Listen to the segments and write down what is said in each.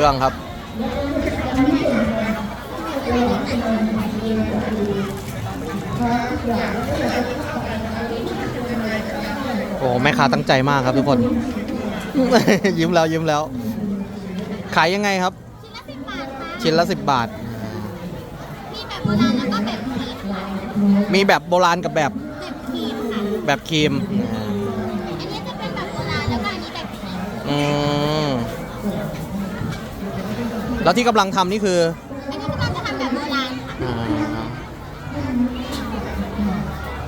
บื้องครับ โอ้แม่ค้าตั้งใจมากครับทุกคน ยิ้มแล้วยิ้มแล้ว ขายยังไงครับ ชิ้นละสิบบาทค่ะชิ้นละสิบบาทมีแบบโบราณแล้วก็แบบครีมมีแบบโบราณกับแบบแบบครีมแบบครีม อันนี้จะเป็นแบบโบราณแล้วก็อันนี้แบบครีม แล้วที่กำลังทำนี่คืออันนี้กำลังจะทำแบบโบราณค่ะอ่า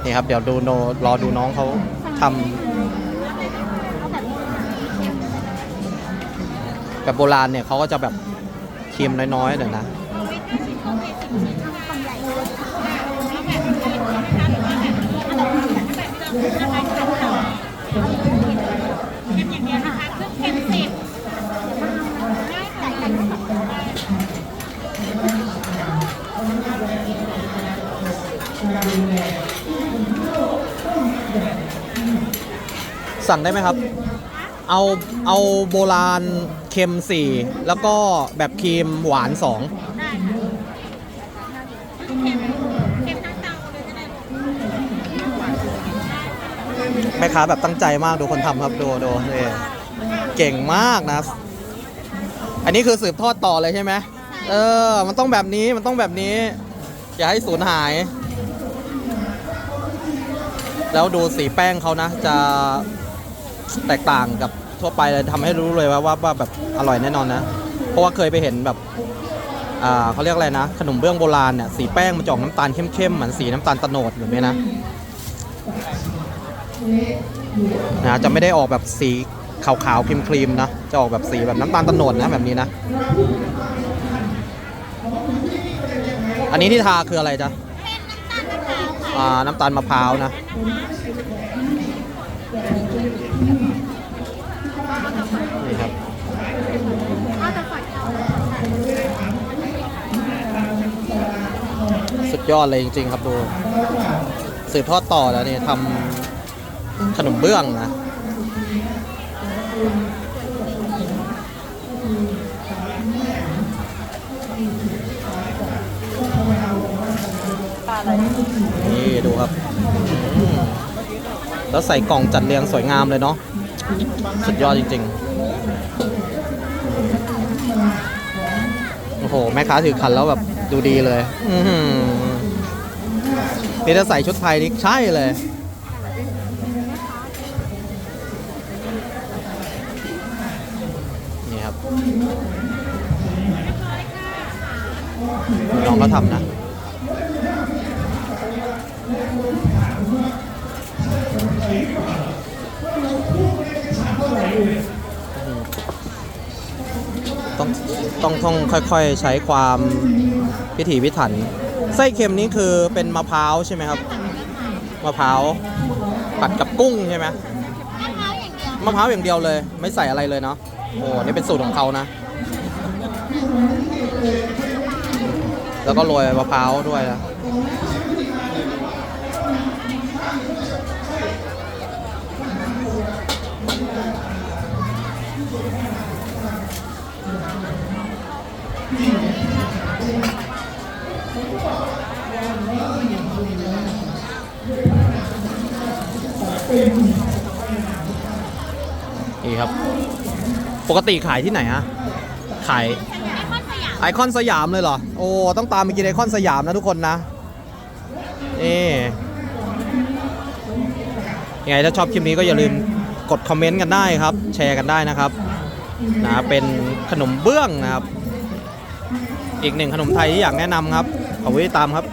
นี่ครับ เดี๋ยวดูโนรอดูน้องเขาทำแบบโบราณเนี่ยเขาก็จะแบบครีมน้อยๆเดี๋ยวนะอย่างเสั่งได้ไหมครับ เอาเอาโบราณเค็มสี่แล้วก็แบบครีมหวานสองได้ค่ะเค็มเค็มทั้งเตาเลยก็ได้แม่ค้าแบบตั้งใจมากดูคนทำครับดูดูนี่เก่งมากนะ อันนี้คือสืบทอดต่อเลยใช่ไหมเออ มันต้องแบบนี้มันต้องแบบนี้ อย่าให้สูญหาย แล้วดูสีแป้งเขานะ จะแตกต่างกับทั่วไปเลยทำให้รู้เลยว่าว่าว่าแบบอร่อยแน่นอนนะ เพราะว่าเคยไปเห็นแบบอ่าเขาเรียกอะไรนะ ขนมเบื้องโบราณเนี่ยสีแป้งมันจะออกน้ำตาลเข้มๆเหมือนสีน้ำตาลโตโนดแบบนี้นะนะจะไม่ได้ออกแบบสีขาวๆครีมๆนะ จะออกแบบสีแบบน้ำตาลโตโนดนะแบบนี้นะ อันนี้ที่ทาคืออะไรจ๊ะ นน้ำตาลมะพร้าวค่ะอ่าน้ำตาลมะพร้าวนะนี่ครับข้าวจะฝัดเอาสุดยอดเลยจริง ๆ ครับดูสืบทอดต่อแล้วนี่ทำขนมเบื้องนะนี่ ดูครับอืมแล้วใส่กล่องจัดเรียงสวยงามเลยเนาะสุดยอดจริง ๆ โอ้โห แม่ค้าถือขันแล้วแบบดูดีเลย อืนี่ถ้าใส่ชุดไทยนี่ใช่เลยนี่ครับน้องก็ทำนะ ต้องต้องต้องค่อยๆใช้ความพิถีพิถัน ไส้เค็มนี้คือเป็นมะพร้าวใช่ไหมครับมะพร้าวผัดกับกุ้งใช่ไหมมะพร้าวอย่างเดียวมะพร้าวอย่างเดียวเลย ไม่ใส่อะไรเลยเนาะโอ้นี่เป็นสูตรของเขานะ แล้วก็โรยมะพร้าวด้วยนะ นี่ครับ ปกติขายที่ไหนฮะ ขายไอคอนสยามเลยเหรอ โอ้ ต้องตามไปกินไอคอนสยามนะทุกคนนะ นี่ยังไงถ้าชอบคลิปนี้ก็อย่าลืมกดคอมเมนต์กันได้ครับ แชร์กันได้นะครับนะเป็นขนมเบื้องนะครับ อีกหนึ่งขนมไทยที่อยากแนะนำครับขอบคุณที่ตามครับ